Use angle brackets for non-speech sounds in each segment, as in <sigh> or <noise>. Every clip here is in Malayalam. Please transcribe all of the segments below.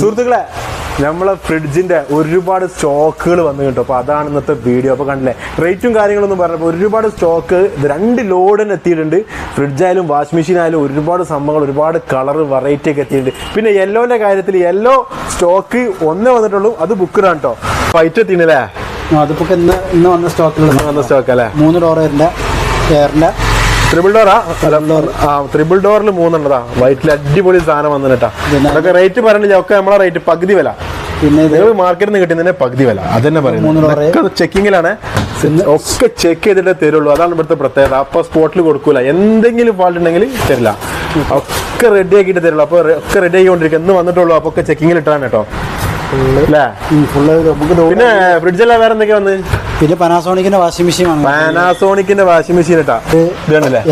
സുഹൃത്തുക്കളെ നമ്മളെ ഫ്രിഡ്ജിന്റെ ഒരുപാട് സ്റ്റോക്കുകൾ വന്നു കേട്ടോ. അപ്പൊ അതാണ് ഇന്നത്തെ വീഡിയോ അപ്പൊ കണ്ടില്ലേ റേറ്റും കാര്യങ്ങളൊന്നും പറഞ്ഞപ്പോൾ ഒരുപാട് സ്റ്റോക്ക് രണ്ട് ലോഡ് തന്നെ എത്തിയിട്ടുണ്ട്. ഫ്രിഡ്ജ് ആയാലും വാഷിംഗ് മെഷീൻ ആയാലും ഒരുപാട് സംഭവങ്ങൾ ഒരുപാട് കളർ വെറൈറ്റി ഒക്കെ എത്തിയിട്ടുണ്ട്. പിന്നെ യെല്ലോന്റെ കാര്യത്തിൽ യെല്ലോ സ്റ്റോക്ക് ഒന്നേ വന്നിട്ടുള്ളൂ. അത് ബുക്കിലാണ് കേട്ടോ. ഫൈറ്റ് എത്തിയിട്ടില്ലേ അതിപ്പോ ഇന്ന് ഇന്ന് വന്ന സ്റ്റോക്കിലുള്ള വന്ന സ്റ്റോക്ക് അല്ലേ? മൂന്ന് എയറിന്റെ ത്രിബിൾ ഡോറാ ആ? ത്രിബിൾ ഡോറിൽ മൂന്നെണ്ണതാ. വൈറ്റിൽ അടിപൊളി സാധനം വന്നിട്ടാ. അതൊക്കെ റേറ്റ് പറഞ്ഞില്ല? ഒക്കെ നമ്മളെ റേറ്റ് പകുതി വില. പിന്നെ മാർക്കറ്റിൽ നിന്ന് കിട്ടുന്നതിന് പകുതി വില. അതന്നെ. പറയുന്നത്. ചെക്കിങ്ങിലാണ് ഒക്കെ ചെക്ക് ചെയ്തിട്ടേ തരുള്ളൂ. അതാണ് ഇവിടുത്തെ പ്രത്യേകത. അപ്പൊ സ്പോട്ടിൽ കൊടുക്കൂല. എന്തെങ്കിലും ഫാൾട്ട് ഉണ്ടെങ്കിൽ തരില്ല. ഒക്കെ റെഡി ആക്കിയിട്ട് തരുള്ളൂ അപ്പൊ ഒക്കെ റെഡി ആയിക്കൊണ്ടിരിക്കും. എന്ന് വന്നിട്ടുള്ളൂ. അപ്പൊ ഒക്കെ ചെക്കിങ്ങിൽ ഇട്ടാണ് കേട്ടോ. പിന്നെ ഫ്രിഡ്ജെല്ലാം വേറെ എന്തൊക്കെയാ വന്ന് പിന്നെ പനാസോണിക്കിന്റെ വാഷിംഗ് മെഷീൻ ആണ്. പാനാസോണിക്കിന്റെ വാഷിംഗ് മെഷീൻ ഇട്ടാ.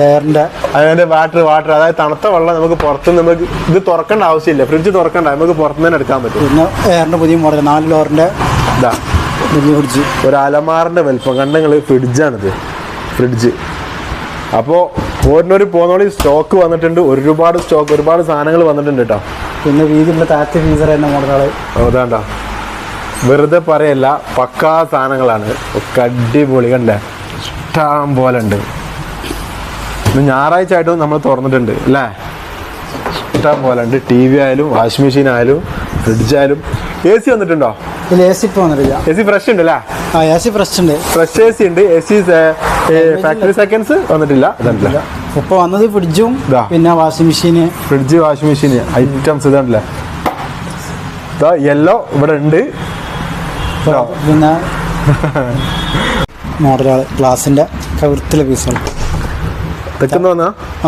എയറിന്റെ അതിന്റെ വാട്ടർ വാട്ടർ അതായത് തണുത്ത വെള്ളം നമുക്ക് പുറത്ത് നമുക്ക് ഇത് തുറക്കേണ്ട ആവശ്യമില്ല. ഫ്രിഡ്ജ് തുറക്കണ്ട. നമുക്ക് പുറത്തുനിന്ന് തന്നെ എടുക്കാൻ പറ്റും. പിന്നെ എയറിന്റെ പുതിയ മോഡൽ നാല് ലോറിന്റെ ഇതാ. വലിയ ഫ്രിഡ്ജ് ഒരു അലമാറിന്റെ വലിപ്പം കണ്ടങ്ങൾ ഫ്രിഡ്ജാണിത് ഫ്രിഡ്ജ് അപ്പോൾ ഓരോരു പോന്നോളി സ്റ്റോക്ക് വന്നിട്ടുണ്ട്. ഒരുപാട് സ്റ്റോക്ക് ഒരുപാട് സാധനങ്ങൾ വന്നിട്ടുണ്ട് കേട്ടോ. പിന്നെ വീതിയുള്ള താത്തി ഫീസർ എന്ന മോഡലുകൾ അതാണ്ടാ. വെറുതെ പറയല്ല പക്കാ സാധനങ്ങളാണ്. ഒക്കെ അടിപൊളി കണ്ടേ? ഇഷ്ടം പോലെ ഉണ്ട്. ഞായറാഴ്ച ആയിട്ടും നമ്മൾ തുറന്നിട്ടുണ്ട് അല്ലേ? ഇഷ്ടം പോലെ ഉണ്ട്. ടി വി ആയാലും വാഷിംഗ് മെഷീൻ ആയാലും ഫ്രിഡ്ജ് ആയാലും. എ സി വന്നിട്ടുണ്ടോ? എ സി വന്നിട്ടില്ല. എ സി ഫ്രഷ് ഉണ്ട് അല്ലേ? ആ എ സി ഫ്രഷ് ഉണ്ട്. ഫ്രഷ് എ സി ഉണ്ട്. എ സി ഫാക്ടറി സെക്കൻഡ്സ് വന്നിട്ടില്ല. അതല്ല ഇപ്പൊ വന്നത് ഫ്രിഡ്ജും പിന്നെ വാഷിംഗ് മെഷീന് ഫ്രിഡ്ജ് വാഷിംഗ് മെഷീൻ ഐറ്റംസ് ഇതാണല്ലേ ഇതാ യെല്ലോ ഇവിടെ ഉണ്ട്. പിന്നെ <laughs> മോഡലുകൾ ഗ്ലാസിന്റെ കവിർത്തിലെ പീസുകൾ.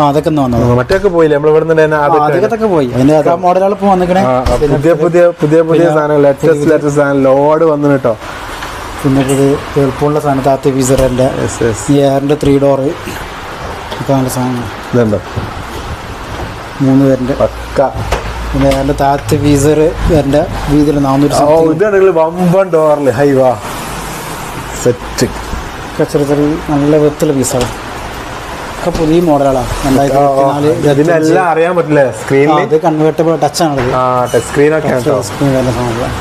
അതൊക്കെ മറ്റൊക്കെ പോയില്ലേ? നമ്മൾ ഇവിടെ അതൊക്കെ പോയി. അതിന്റെ അതാ മോഡലുകൾ ഇപ്പൊ വന്നിക്കണേ. പുതിയ പുതിയ പുതിയ പുതിയ സാധനം ലേറ്റസ്റ്റ് ലേറ്റസ്റ്റ് സാധനം ലോഡ് വന്നു കേട്ടോ പിന്നെ ഇത് എളുപ്പമുള്ള സാധനം താത്ത ഫീസറിന്റെ എയറിന്റെ ത്രീ ഡോറ് ഒക്കെ നല്ല മൂന്ന് പേരിന്റെ പക്ക. പിന്നെ നല്ല താത്ത ഫീസർ എന്റെ വീതിയിൽ നാനൂറ്റി ഓ ഇതാണെങ്കിൽ വമ്പൻ ഡോറിൽ ഹൈ വാ. സെറ്റ്. ചെറിയ ചെറിയ നല്ല വെത്തുള്ള പീസാണ് ഒക്കെ പുതിയ മോഡലാണ് രണ്ടായിരത്തി ഇതിനെല്ലാം അറിയാൻ പറ്റില്ല? സ്ക്രീനിൽ ഇത് കൺവേർട്ടബിൾ ടച്ച് ആണ് ടച്ച് സ്ക്രീനൊക്കെ സ്ക്രീൻ വരുന്ന സാധനങ്ങളാണ്.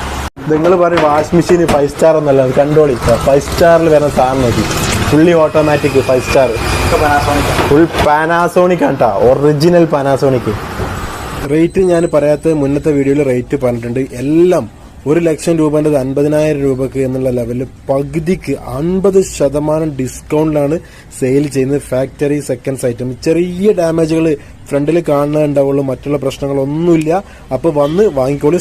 നിങ്ങൾ പറയും വാഷ് മെഷീൻ ഫൈവ് സ്റ്റാർ ഒന്നല്ല അത് കണ്ടോളി. ഫൈവ് സ്റ്റാറിൽ വരുന്ന സാധനം നോക്കി. Fully automatic five star full Panasonic ആണ്. കേട്ടോ ഒറിജിനൽ പാനാസോണിക് റേറ്റ് ഞാൻ പറയാത്ത മുന്നത്തെ വീഡിയോയിൽ റേറ്റ് പറഞ്ഞിട്ടുണ്ട്. എല്ലാം ഒരു ലക്ഷം രൂപന്റെ അൻപതിനായിരം രൂപക്ക് എന്നുള്ള ലെവലിൽ പകുതിക്ക് അൻപത് ശതമാനം ഡിസ്കൗണ്ടിലാണ് സെയിൽ ചെയ്യുന്നത് ഫാക്ടറി സെക്കൻഡ്സ് ഐറ്റം ചെറിയ ഡാമേജുകൾ ഫ്രണ്ടിൽ കാണുന്നുണ്ടാവുള്ളൂ മറ്റുള്ള പ്രശ്നങ്ങളൊന്നുമില്ല. അപ്പോൾ വന്ന് വാങ്ങിക്കോളൂ.